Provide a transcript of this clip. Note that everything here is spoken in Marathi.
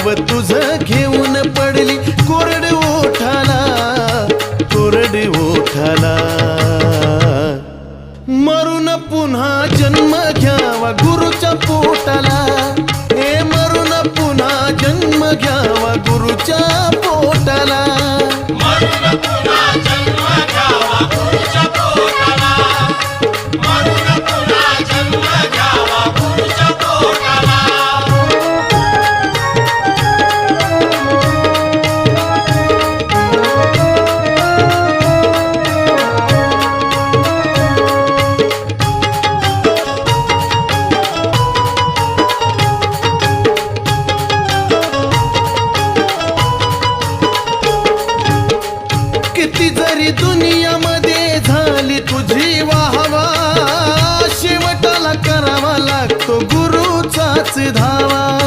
नाव तुझ घेऊन पडली कोरड ओठाला कोरड ओठाला. मरून पुन्हा जन्म घ्यावा गुरुच्या पोटाला. हे मरून पुन्हा जन्म घ्यावा गुरुच्या पोटाला. किती जरी दुनियामध्ये झाली तुझी वाहवा. शेवटाला करावा लागतो गुरुचाच धावा.